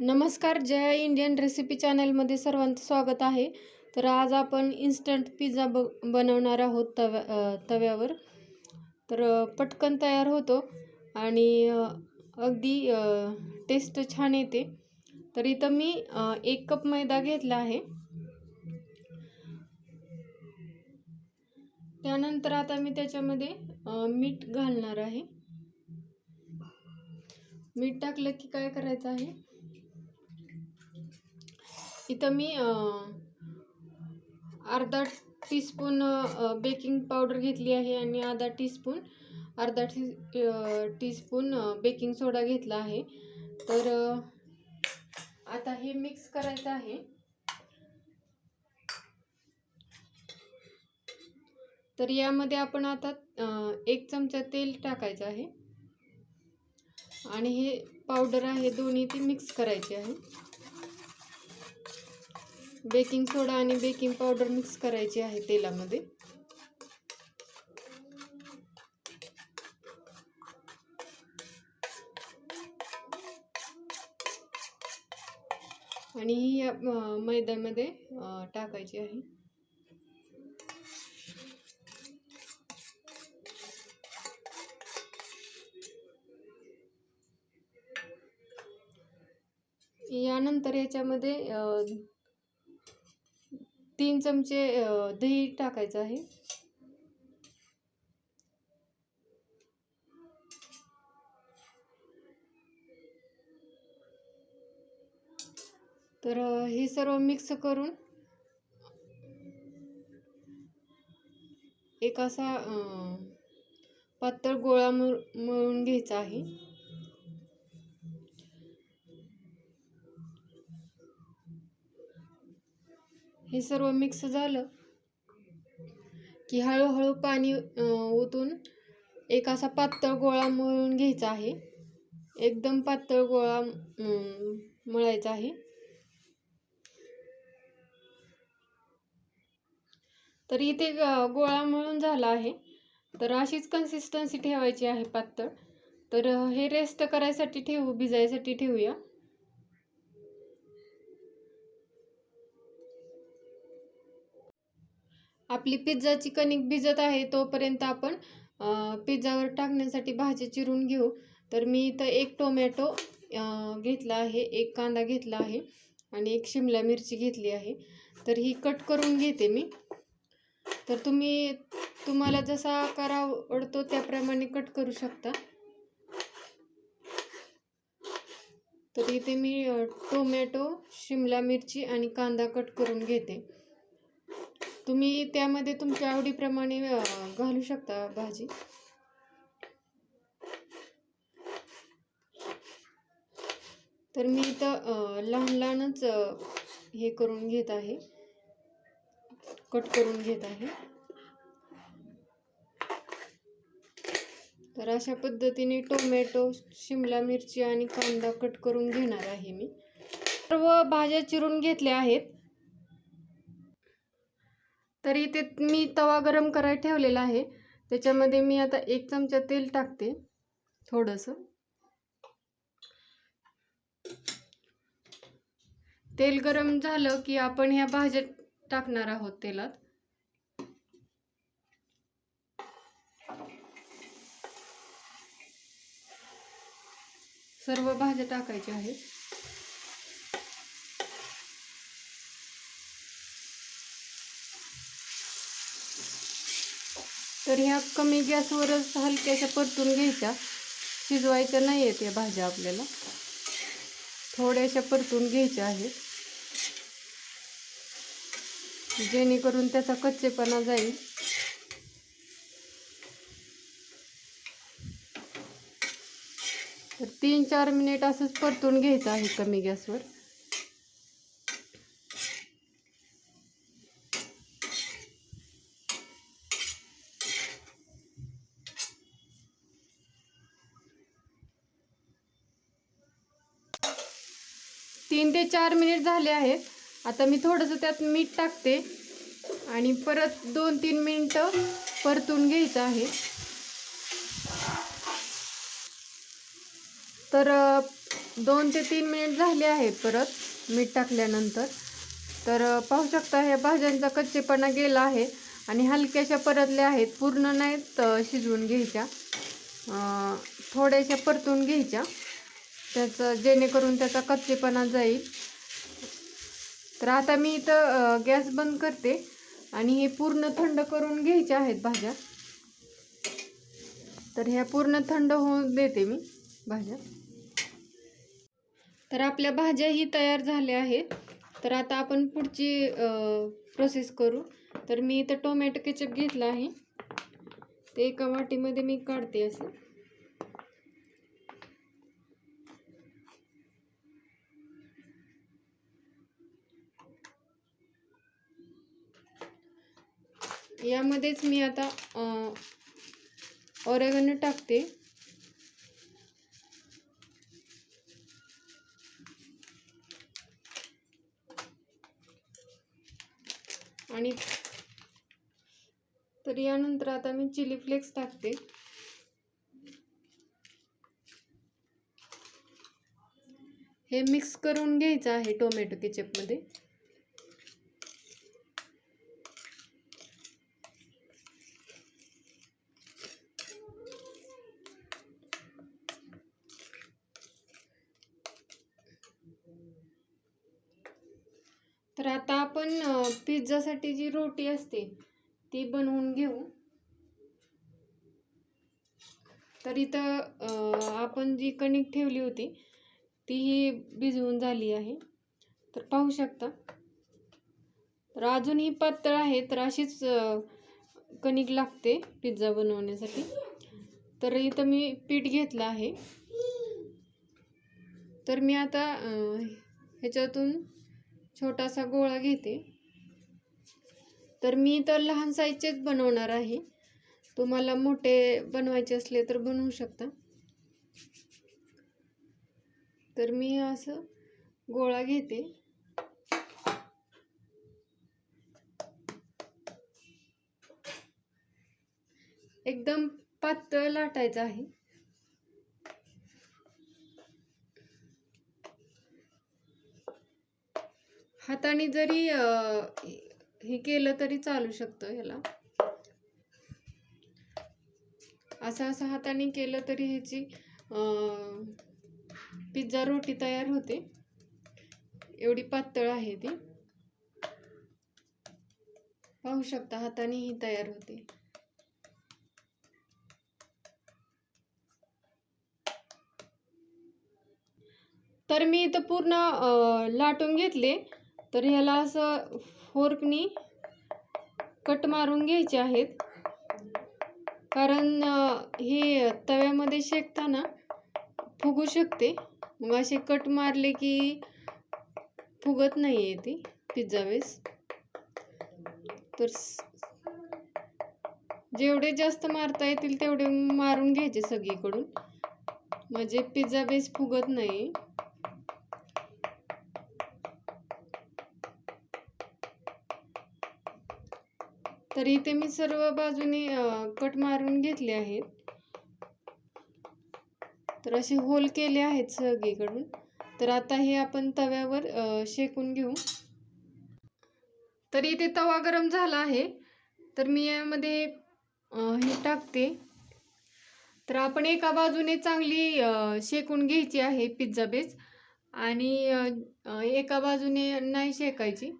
नमस्कार जय Indian recipe चॅनलमध्ये सर्वांचं स्वागत आहे. तर आज आपण इन्स्टंट पिझ्झा ब बनवणार आहोत तव्या तव्यावर. तर पटकन तयार होतो आणि अगदी टेस्ट छान येते. तर इथं मी एक कप मैदा घेतला आहे. त्यानंतर आता मी त्याच्यामध्ये मीठ घालणार आहे. मीठ टाकलं की काय करायचं आहे? इथं मी अर्धा टीस्पून बेकिंग पावडर घेतली आहे आणि अर्धा टीस्पून अर्धा टी टीस्पून बेकिंग सोडा घेतला आहे. तर आता हे मिक्स करायचं आहे. तर यामध्ये आपण आता एक चमचा तेल टाकायचं आहे. आणि हे पावडर आहे दोन्ही ती मिक्स करायची आहे. बेकिंग सोडा आणि बेकिंग पावडर मिक्स करायची आहे तेलामध्ये. आणि ही या मैद्यामध्ये टाकायची आहे. यानंतर याच्यामध्ये तीन चमचे दही टाकायचं आहे. तर हे सर्व मिक्स करून एक असा पातळ गोळा मळून घ्यायचा आहे. हे सर्व मिक्स झालं की हळूहळू पाणी ओतून एक असा पातळ गोळा मळून घ्यायचा आहे. एकदम पातळ गोळा मळायचा आहे. तर इथे गोळा मळून झाला आहे. तर अशीच कन्सिस्टन्सी ठेवायची आहे पातळ. तर हे रेस्ट करायसाठी ठेवू भिजायसाठी ठेवूया. आपली पिझ्झाची कणिक भिजत आहे तोपर्यंत आपण पिझ्झावर टाकण्यासाठी भाज्या चिरून घेऊ. तर मी इथं एक टोमॅटो घेतला आहे एक कांदा घेतला आहे आणि एक शिमला मिरची घेतली आहे. तर ही कट करून घेते मी. तर तुम्ही तुम्हाला जसा आकार आवडतो त्याप्रमाणे कट करू शकता. तर इथे मी टोमॅटो शिमला मिरची आणि कांदा कट करून घेते. तुम्ही त्यामध्ये तुमच्या आवडीप्रमाणे घालू शकता भाजी. तर मी इथं लहान लहानच हे करून घेत आहे. कट करून घेत आहे. तर अशा पद्धतीने टोमॅटो शिमला मिरची आणि कांदा कट करून घेणार आहे मी. सर्व भाज्या चिरून घेतल्या आहेत. तर इथे मी तवा गरम करायला ठेवलेला आहे. त्याच्यामध्ये मी आता एक चमचा तेल टाकते. थोडंसं. तेल गरम झालं की आपण ह्या भाज्या टाकणार आहोत तेलात. सर्व भाज्या टाकायच्या आहेत. तर ह्या कमी गॅसवरच हलक्याशा परतून घ्यायच्या. शिजवायच्या नाही आहेत या भाज्या आपल्याला. थोड्याशा परतून घ्यायच्या आहेत. जेणेकरून त्याचा कच्चेपणा जाईल. तर तीन चार मिनिट असंच परतून घ्यायचं आहे कमी गॅसवर. चार मिनिट झाले आहेत. आता मी थोडंसं त्यात मीठ टाकते. आणि परत दोन तीन मिनटं परतून घ्यायचं आहे. तर दोन ते तीन मिनिट झाले आहेत परत मीठ टाकल्यानंतर. तर पाहू शकता ह्या भाज्यांचा कच्चेपणा गेला आहे. आणि हलक्याशा परतल्या आहेत. पूर्ण नाहीत शिजवून घ्यायच्या. थोड्याशा परतून घ्यायच्या. त्याचं जेणेकरून त्याचा कच्चेपणा जाईल. तर आता मी इथं गॅस बंद करते आणि हे पूर्ण थंड करून घ्यायच्या आहेत भाज्या. तर ह्या पूर्ण थंड होऊन देते मी भाज्या. तर आपल्या भाज्याही तयार झाल्या आहेत. तर आता आपण पुढची प्रोसेस करू. तर मी इथं टोमॅटो केचप घेतला आहे. ते एका वाटीमध्ये मी काढते असं. यामध्येच मी आता ऑरेगनो टाकते. आणि तर यानंतर आता मी चिली फ्लेक्स टाकते. हे मिक्स करून घ्यायचं आहे टोमॅटो केचपमध्ये. तर आता आपण पिझ्झासाठी जी रोटी असते ती बनवून घेऊ. तर इथं आपण जी कणिक ठेवली होती तीही भिजवून झाली आहे. तर पाहू शकता. तर अजूनही पातळ आहे तर अशीच कणिक लागते पिझ्झा बनवण्यासाठी. तर इथं मी पीठ घेतलं आहे. तर मी आता ह्याच्यातून छोटासा गोळा घेते. तर मी तर लहान साईजचेच बनवणार आहे. तुम्हाला मोठे बनवायचे असले तर बनवू शकता. तर मी असं गोळा घेते. एकदम पातळ लाटायचं आहे. हाताने जरी हे केलं तरी चालू शकतं ह्याला. असं असं हाताने केलं तरी ह्याची पिझ्झा रोटी तयार होते. एवढी पातळ आहे ती. पाहू शकता हाताने ही तयार होते. तर मी इथं पूर्ण लाटून घेतले. तर ह्याला असं फोर्कनी कट मारून घ्यायचे आहेत. कारण हे तव्यामध्ये शेकताना फुगू शकते. मग असे कट मारले की फुगत नाही आहे ती पिझ्झा बेस तर जेवढे जास्त मारता येतील तेवढे मारून घ्यायचे सगळीकडून. म्हणजे पिझ्झा बेस फुगत नाही तर इथे मी सर्व बाजूने कट मारून घेतले आहेत. तर असे होल केले आहेत सगळीकडून. तर आता हे आपण तव्यावर शेकून घेऊ. तर इथे तवा गरम झाला आहे. तर मी यामध्ये हे टाकते. तर आपण एका बाजूने चांगली शेकून घ्यायची आहे पिझ्झा बेस. आणि एका बाजूने नाही शेकायची.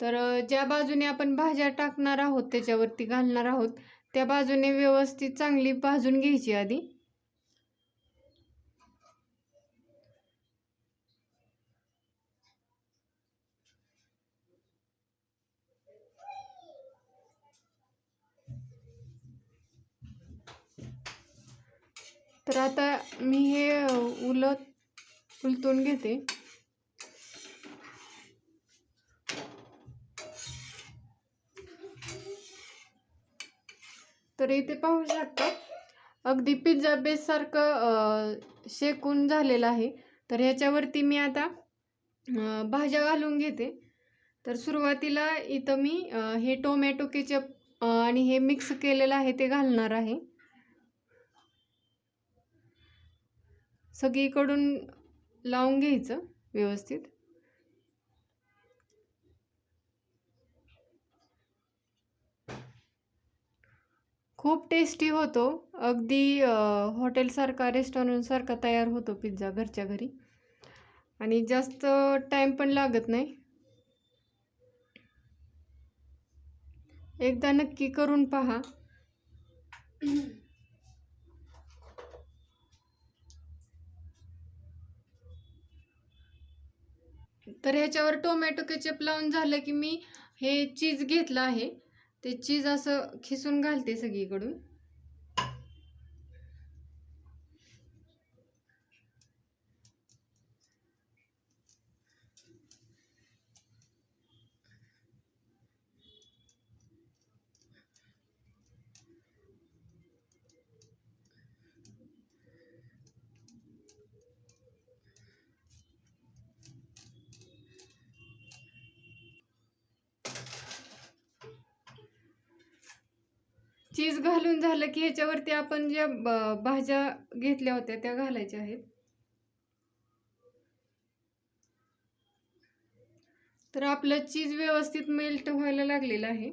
तर ज्या बाजूने आपण भाज्या टाकणार आहोत त्याच्यावरती घालणार आहोत त्या बाजूने व्यवस्थित चांगली भाजून घ्यायची आधी. तर आता मी हे उलत उलतून उलटून घेते. तर इथे पाहू शकता अगदी पिझ्झा बेससारखं शेकून झालेलं आहे. तर ह्याच्यावरती मी आता भाज्या घालून घेते. तर सुरुवातीला इथं मी हे टोमॅटो केचप आणि हे मिक्स केलेलं आहे ते घालणार आहे. सगळीकडून लावून घ्यायचं व्यवस्थित. खूप टेस्टी होतो. अगदी हॉटेलसारखा रेस्टॉरंटसारखा तयार होतो पिझ्झा घरच्या घरी. आणि जास्त टाईम पण लागत नाही. एकदा नक्की करून पहा. तर ह्याच्यावर टोमॅटो केचप लावून झालं की मी हे चीज घेतलं आहे. ते चीज असं खिसून घालते सगळीकडून. चीज घालून झालं की ह्याच्यावरती आपण ज्या भाज्या घेतल्या होत्या त्या घालायच्या आहेत. तर आपलं चीज व्यवस्थित मेल्ट व्हायला लागलेलं आहे.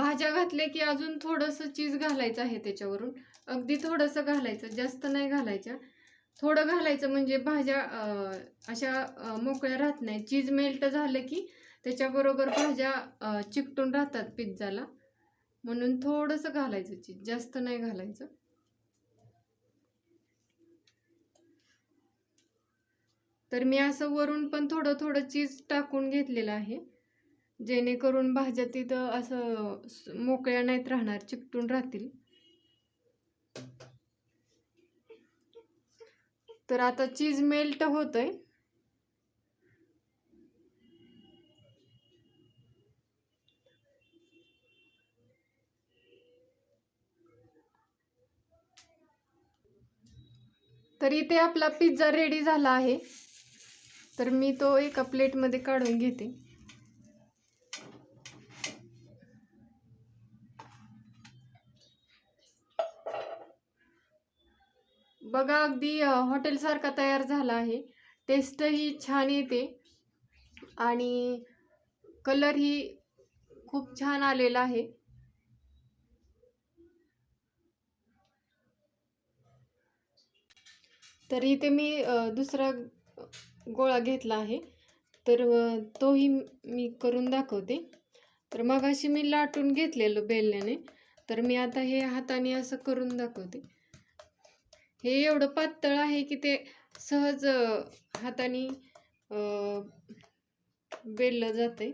भाज्या घातल्या की अजून थोडंसं चीज घालायचं आहे त्याच्यावरून. अगदी थोडंसं घालायचं जास्त नाही घालायचं. थोडं घालायचं म्हणजे भाज्या अशा मोकळ्या राहत नाही चीज मेल्ट झालं की त्याच्याबरोबर भाज्या चिकटून राहतात पिझ्झाला. म्हणून थोडंसं घालायचं चीज जास्त नाही घालायचं. तर मी असं वरून पण थोडं थोडं चीज टाकून घेतलेलं आहे. जेणेकरून भाज्या तिथं असं मोकळ्या नाहीत राहणार चिकटून राहतील. तर आता चीज मेल्ट होतंय. तर इथे आपला पिझ्झा रेडी झाला आहे. तर मी तो एका प्लेटमध्ये काढून घेते. बघा अगदी हॉटेलसारखा तयार झाला आहे. टेस्टही छान येते आणि कलरही खूप छान आलेला आहे. तर इथे मी दुसरा गोळा घेतला आहे. तर तोही मी करून दाखवते. तर मगाशी मी लाटून घेतलेलं बेलण्याने. तर मी आता हे हाताने असं करून दाखवते. हे एवढं पातळ आहे की ते सहज हाताने बेललं जाते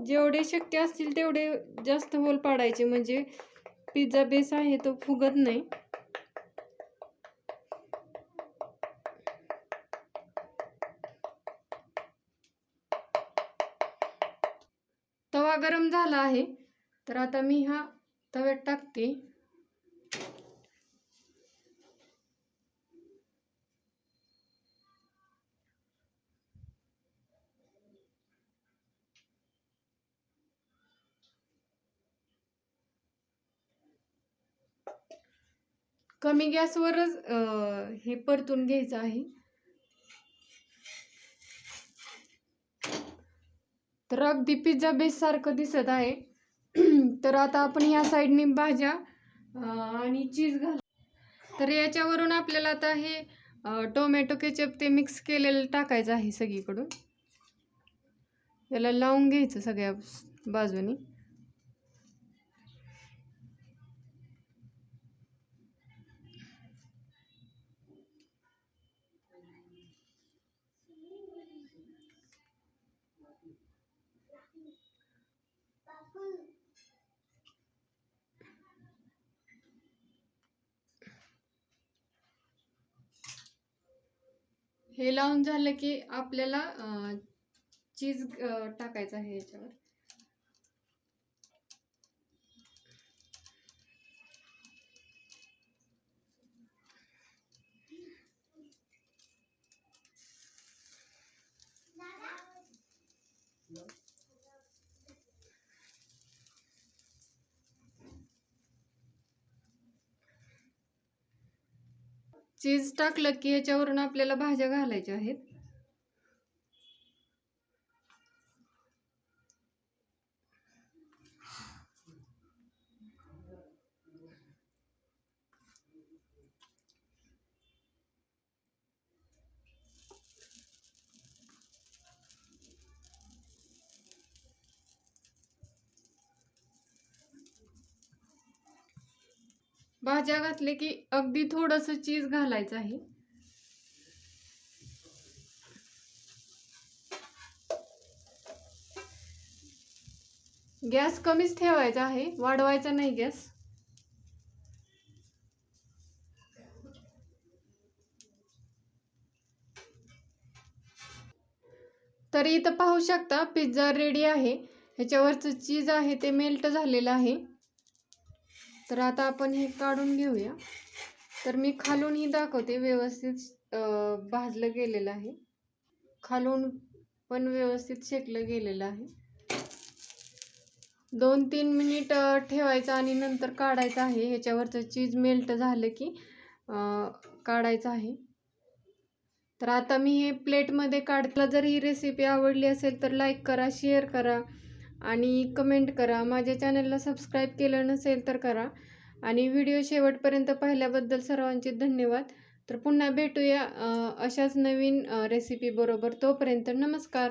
जेवढे शक्य असतील तेवढे जास्त होल पाडायचे. म्हणजे पिझ्झा बेस आहे तो फुगत नाही. झाला आहे. तर आता मी हा तव्यात टाकते. कमी गॅसवरच हे परतून घ्यायचं आहे. तर अगदी पिझ्झा बेससारखं दिसत आहे. तर आता आपण ह्या साईडने भाज्या आणि चीज घाल. तर याच्यावरून आपल्याला आता हे टोमॅटो केचप ते मिक्स केलेलं टाकायचं आहे सगळीकडून. याला लावून घ्यायचं सगळ्या बाजूनी. हे लावून झालं की आपल्याला चीज टाकायचं आहे याच्यावर चीज टाकलं की ह्याच्यावरून आपल्याला भाज्या घालायच्या आहेत. भाज्या घातले की अगदी थोडंसं चीज घालायचं आहे. गॅस कमीच ठेवायचा आहे वाढवायचा नाही गॅस. तर इथं पाहू शकता पिझ्झा रेडी आहे. ह्याच्यावरचं चीज आहे ते मेल्ट झालेलं आहे. तर आता आपण हे काढून घेऊया. तर मी खालूनही दाखवते व्यवस्थित भाजलं गेलेलं आहे. खालून पण व्यवस्थित शेकलं गेलेलं आहे. दोन तीन मिनिट ठेवायचं आणि नंतर काढायचं आहे. ह्याच्यावरचं चीज मेल्ट झालं की काढायचं आहे. तर आता मी हे प्लेटमध्ये काढला जर ही रेसिपी आवडली असेल तर लाईक करा शेअर करा. आणि कमेंट करा. माझ्या चॅनलला सबस्क्राईब केलं नसेल तर करा. आणि व्हिडिओ शेवटपर्यंत पाहिल्याबद्दल सर्वांचे धन्यवाद. तर पुन्हा भेटूया अशाच नवीन रेसिपी बरोबर. तोपर्यंत नमस्कार.